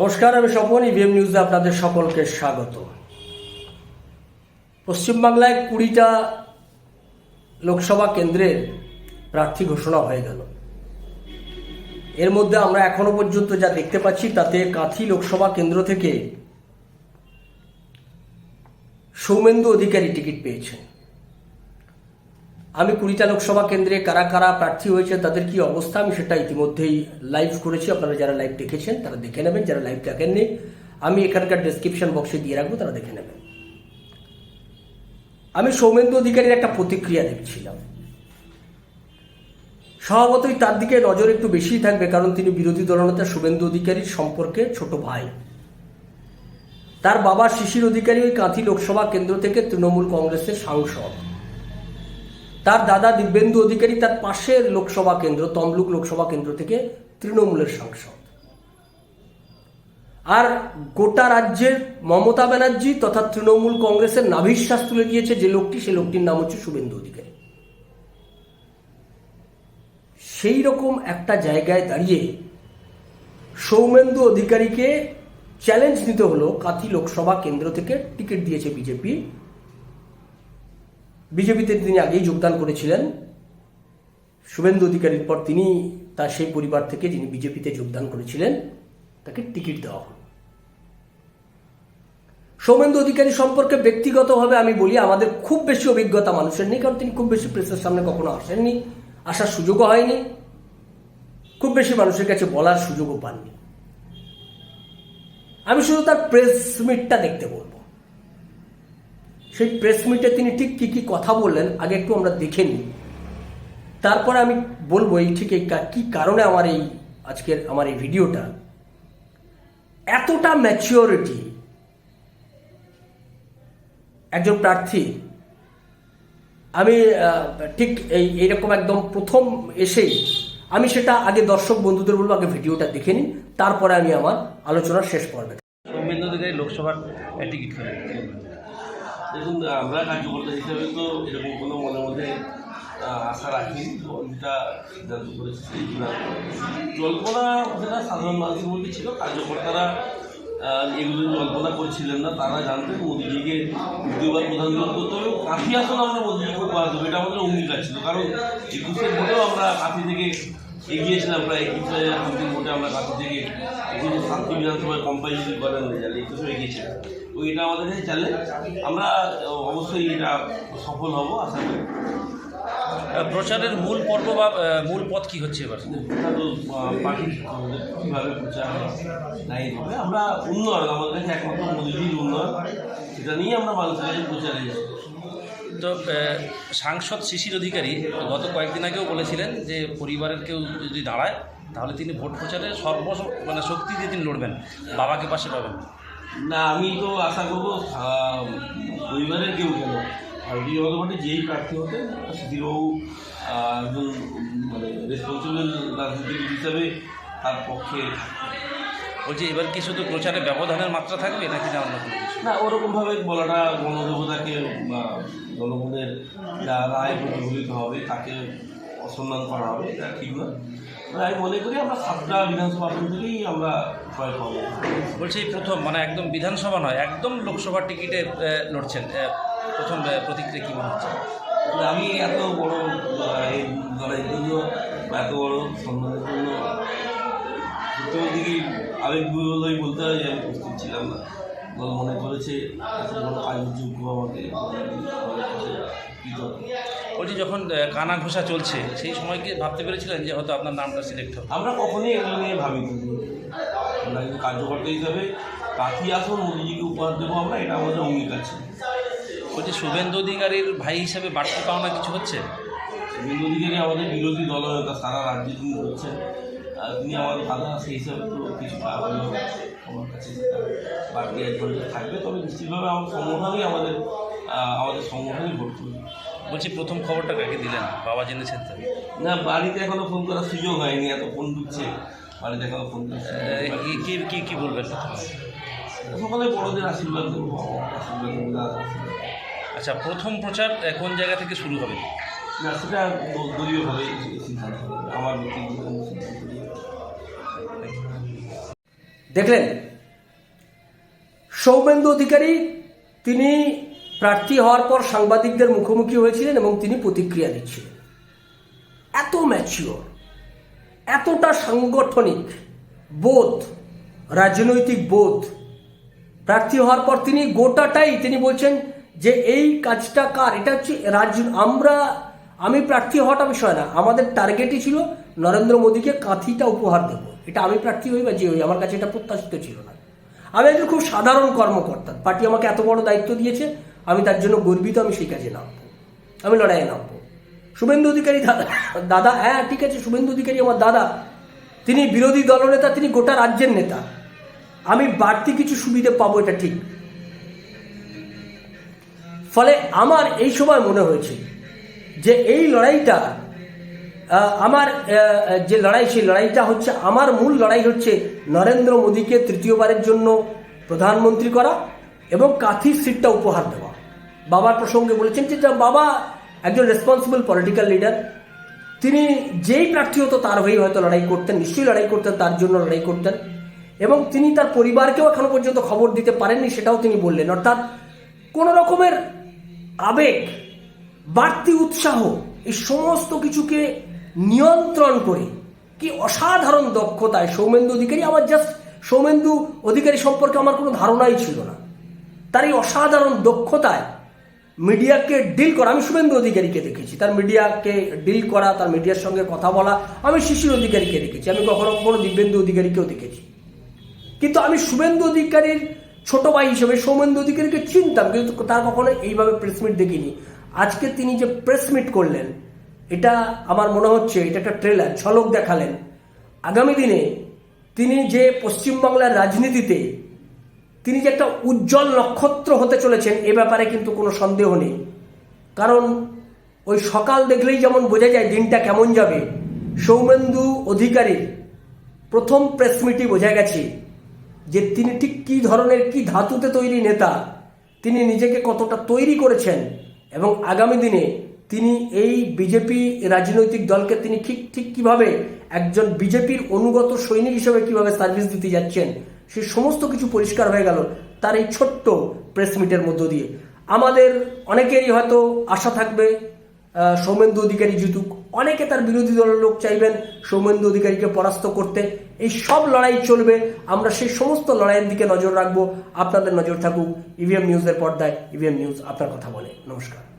নমস্কার, আমি স্বপন ইভিএম নিউজে আপনাদের সকলকে স্বাগত। পশ্চিমবাংলায় কুড়িটা লোকসভা কেন্দ্রের প্রার্থী ঘোষণা হয়ে গেল। এর মধ্যে আমরা এখনও পর্যন্ত যা দেখতে পাচ্ছি, তাতে কাঁথি লোকসভা কেন্দ্র থেকে সৌমেন্দু অধিকারী টিকিট পেয়েছেন। আমি কুড়িটা লোকসভা কেন্দ্রে কারা কারা প্রার্থী হয়েছে, তাদের কি অবস্থা, আমি সেটা ইতিমধ্যেই লাইভ করেছি। আপনারা যারা লাইভ দেখেছেন, তারা দেখে নেবেন, যারা লাইভ দেখেননি আমি এখানকার ডেসক্রিপশন বক্সে দিয়ে রাখব, তারা দেখে নেবেন। আমি সৌমেন্দু অধিকারীর একটা প্রতিক্রিয়া দেখছিলাম। স্বভাবতই তার দিকে নজর একটু বেশিই থাকবে, কারণ তিনি বিরোধী দলনেতা শুভেন্দু অধিকারীর সম্পর্কে ছোট ভাই। তার বাবা শিশির অধিকারী ওই কাঁথি লোকসভা কেন্দ্র থেকে তৃণমূল কংগ্রেসের সাংসদ। তার দাদা দিব্যেন্দু অধিকারী তার পাশের লোকসভা কেন্দ্র, তমলুক লোকসভা কেন্দ্র থেকে তৃণমূলের সাংসদ। আর গোটা রাজ্যের মমতা ব্যানার্জি তথা তৃণমূল কংগ্রেসের নাভিশ্বাস তুলে দিয়েছে যে লোকটি, সে লোকটির নাম হচ্ছে শুভেন্দু অধিকারী। সেই রকম একটা জায়গায় দাঁড়িয়ে সৌমেন্দু অধিকারীকে চ্যালেঞ্জ নিতে হলো কাথি লোকসভা কেন্দ্র থেকে, টিকিট দিয়েছে বিজেপি। বিজেপিতে তিনি আগেই যোগদান করেছিলেন। শুভেন্দু অধিকারীর পর তিনি তার সেই পরিবার থেকে যিনি বিজেপিতে যোগদান করেছিলেন, তাকে টিকিট দেওয়া হলো। সৌমেন্দু অধিকারী সম্পর্কে ব্যক্তিগতভাবে আমি বলি, আমাদের খুব বেশি অভিজ্ঞতা মানুষের নেই, কারণ তিনি খুব বেশি প্রেসের সামনে কখনো আসেননি, আসার সুযোগও হয়নি, খুব বেশি মানুষের কাছে বলার সুযোগও পাননি। আমি শুধু তার প্রেস মিটটা দেখতে বলব। সেই প্রেস মিটে তিনি ঠিক কি কি কথা বললেন, আগে একটু আমরা দেখে নিই। তারপরে আমি বলব এই ঠিক এই কা- কারণে আমার এই আজকের আমার এই ভিডিওটা এতটা ম্যাচিওরিটি একজন প্রার্থী, আমি ঠিক এই, এইরকম একদম প্রথম এসেই আমি সেটা আগে দর্শক বন্ধুদের বলব, আগে ভিডিওটা দেখে নিন, তারপরে আমি আমার আলোচনার শেষ পর্বে। সৌমেন্দ্র লোকসভার টিকিট দেখুন আমরা কার্যকর্তা হিসেবে তো এরকম কোনো মনে মধ্যে আশা রাখি যেটা সিদ্ধান্ত করেছে জল্পনা যেটা সাধারণ মানুষের মধ্যে ছিল, কার্যকর্তারা এগুলো জল্পনা করছিলেন না, তারা জানতেন মোদিজিকে দ্বিতীয়বার প্রধানমন্ত্রী করতে হবে কাফি আসন আমরা মোদিজিকে উপহার দেবো এটা আমাদের অঙ্গীকার ছিল, কারণ একুশের ভোটেও আমরা কাফি থেকে এগিয়েছিলাম, প্রায় একুশে সামথিং ভোটে আমরা কাফি থেকে একুশে সাতটি বিধানসভায় কম্পাইল করেন রেজাল্ট একুশে এগিয়েছিলাম। তো এটা আমাদের কাছে চ্যালেঞ্জ আমরা অবশ্যই এটা সফল হব আশা করি। প্রচারের মূল পর্ব বা মূল পথ কি হচ্ছে এবার? এটা পার্টির কীভাবে প্রচার হবে। আমরা উন্নয়ন আমাদের কাছে একমাত্র মোদীজির উন্নয়ন। সেটা নিয়ে আমরা মানুষের কাছে প্রচারে তো সাংসদ শিশির অধিকারী গত কয়েকদিন আগেও বলেছিলেন যে পরিবারের কেউ যদি দাঁড়ায় তাহলে তিনি ভোট প্রচারে সর্ব মানে শক্তি দিয়ে তিনি লড়বেন। বাবাকে পাশে পাবেন। না আমি তো আশা করব পরিবারের কেউ কেন ভারতীয় জনতা পার্টি যেই প্রার্থী হতেন সুধীরবাবু একজন মানে রেসপন্সিবল রাজনীতিবিদ হিসাবে তার পক্ষে বলছি এবার কি শুধু প্রচারে ব্যবধানের মাত্রা থাকবে নাকি না অন্য না ওরকমভাবে বলাটা গণদেবতাকে বা জনগণের যা রায় প্রতিফলিত হবে তাকে অসম্মান করা হবে এটা ঠিক না তবে আমি মনে করি আমরা সাতটা বিধানসভা আসন থেকেই আমরা জয় পাবো। বলছি প্রথম মানে একদম বিধানসভা নয় একদম লোকসভার টিকিটে লড়ছেন প্রথম প্রতিক্রিয়া কী মনে হচ্ছে? আমি এত বড় এই লড়াইয়ের জন্য এত বড় সম্মানের জন্য সত্যি বলতে কি আবেগগুলোই বলতে হয় যে আমি প্রস্তুত ছিলাম না। মনে করেছে এত আমাকে? বলছি যখন কানা ঘোষা চলছে সেই সময় কি ভাবতে পেরেছিলেন যে হয়তো আপনার নামটা সিলেক্ট হবে? আমরা কখনোই এগুলো নিয়ে ভাবি আমরা একজন কার্যকর্তা হিসাবে কাকি আসন মোদিজিকে উপহার দেবো আমরা এটা আমাদের অঙ্গীকার ছিল। বলছি শুভেন্দু অধিকারীর ভাই হিসেবে বাড়তি পাওনা কিছু হচ্ছে? বিরোধীদেরই আমাদের বিরোধী দলনেতা সারা রাজ্যে তিনি করছেন আর তিনি আমার দাদা সেই হিসাবে তো কিছু পাবেন আমার কাছে বাড়তি অ্যাডভান্টেজ থাকবে তবে নিশ্চিতভাবে আমার সংগঠনই আমাদের আমাদের সংগঠনই ভোট করবে। বলছি প্রথম খবরটা কাকে দিলেন? বাবা জেনেছেন তো? না বাড়িতে এখনও ফোন করার সুযোগ হয়নি এত ফোন ঢুকছে। বাড়িতে এখনও ফোন কি কি কি কি বলবেন সকালে বড়দের আশীর্বাদ দেবো আশীর্বাদ দাদার আচ্ছা প্রথম প্রচার কোন জায়গা থেকে শুরু হবে? না সেটা দলীয়ভাবে সিদ্ধান্ত হবে। আমার ব্যক্তিগত। দেখলেন? সৌমেন্দু অধিকারী, তিনি প্রার্থী হওয়ার পর সাংবাদিকদের মুখোমুখি হয়েছিলেন এবং তিনি প্রতিক্রিয়া দিচ্ছিলেন। এত ম্যাচিওর এতটা সাংগঠনিক বোধ, রাজনৈতিক বোধ, প্রার্থী হওয়ার পর তিনি গোটাটাই তিনি বলছেন যে এই কাজটা কার? এটা হচ্ছে রাজ, আমরা, আমি প্রার্থী হওয়াটা বিষয় না, আমাদের টার্গেটই ছিল নরেন্দ্র মোদীকে কাঁথিটা উপহার দেব। এটা আমি প্রার্থী হই বা যে হই, আমার কাছে এটা প্রত্যাশিত ছিল না। আমি একজন খুব সাধারণ কর্মকর্তা। পার্টি আমাকে এত বড় দায়িত্ব দিয়েছে, আমি তার জন্য গর্বিত আমি সেই কাজে নামবো। আমি লড়াইয়ে নামবো। শুভেন্দু অধিকারী দাদা দাদা হ্যাঁ ঠিক আছে, শুভেন্দু অধিকারী আমার দাদা। তিনি বিরোধী দলনেতা, তিনি গোটা রাজ্যের নেতা। আমি বাড়তি কিছু সুবিধে পাবো, এটা ঠিক। ফলে আমার এই সময় মনে হয়েছে যে এই লড়াইটা আমার যে লড়াই, সেই লড়াইটা হচ্ছে, আমার মূল লড়াই হচ্ছে নরেন্দ্র মোদীকে তৃতীয়বারের জন্য প্রধানমন্ত্রী করা এবং কাথির সিটটা উপহার দেওয়া। বাবার প্রসঙ্গে বলেছেন যে বাবা একজন রেসপন্সিবল পলিটিক্যাল লিডার তিনি যেই প্রার্থী হতো তার হয়েই হয়তো লড়াই করতেন, নিশ্চয়ই লড়াই করতেন, তার জন্য লড়াই করতেন এবং তিনি তার পরিবারকেও এখনও পর্যন্ত খবর দিতে পারেননি, সেটাও তিনি বললেন। অর্থাৎ কোনো রকমের আবেগ, বাড়তি উৎসাহ, এই সমস্ত কিছুকে নিয়ন্ত্রণ করে। কি অসাধারণ দক্ষতায়। সৌমেন্দু অধিকারী আমার জাস্ট সৌমেন্দু অধিকারী সম্পর্কে আমার কোনো ধারণাই ছিল না। তার এই অসাধারণ দক্ষতায় মিডিয়াকে ডিল করা, আমি শুভেন্দু অধিকারীকে দেখেছি। তার মিডিয়াকে ডিল করা, তার মিডিয়ার সঙ্গে কথা বলা, আমি শিশির অধিকারীকে দেখেছি। আমি কখনো কখনো দিব্যেন্দু অধিকারীকেও দেখেছি। কিন্তু আমি শুভেন্দু অধিকারীর ছোট ভাই হিসেবে সৌমেন্দু অধিকারীকে চিনতাম, কিন্তু তার কখনো এইভাবে প্রেসমিট দেখিনি। আজকে তিনি যে প্রেসমিট করলেন এটা আমার মনে হচ্ছে, এটা একটা ট্রেলার ঝলক দেখালেন। আগামী দিনে তিনি যে পশ্চিমবাংলার রাজনীতিতে তিনি যে একটা উজ্জ্বল নক্ষত্র হতে চলেছেন, এ ব্যাপারে কিন্তু কোনো সন্দেহ নেই। কারণ ওই সকাল দেখলেই যেমন বোঝা যায় দিনটা কেমন যাবে, সৌমেন্দু অধিকারীর প্রথম প্রেস মিটই বোঝা গেছে যে তিনি ঠিক কী ধরনের, কী ধাতুতে তৈরি নেতা, তিনি নিজেকে কতটা তৈরি করেছেন এবং আগামী দিনে তিনি এই বিজেপি রাজনৈতিক দলকে তিনি ঠিক ঠিক কীভাবে একজন বিজেপির অনুগত সৈনিক হিসেবে কীভাবে সার্ভিস দিতে যাচ্ছেন, সে সমস্ত কিছু পরিষ্কার হয়ে গেল তার এই ছোট্ট প্রেস মিটের মধ্য দিয়ে। আমাদের অনেকেরই হয়তো আশা থাকবে সৌমেন্দু অধিকারী জিতুক। অনেকে তার বিরোধী দলের লোক চাইবেন সৌমেন্দু অধিকারীকে পরাস্ত করতে। এই সব লড়াই চলবে, আমরা সেই সমস্ত লড়াইয়ের দিকে নজর রাখব। আপনাদের নজর থাকুক ইভিএম নিউজের পর্দায় ইভিএম নিউজ আপনার কথা বলে। নমস্কার।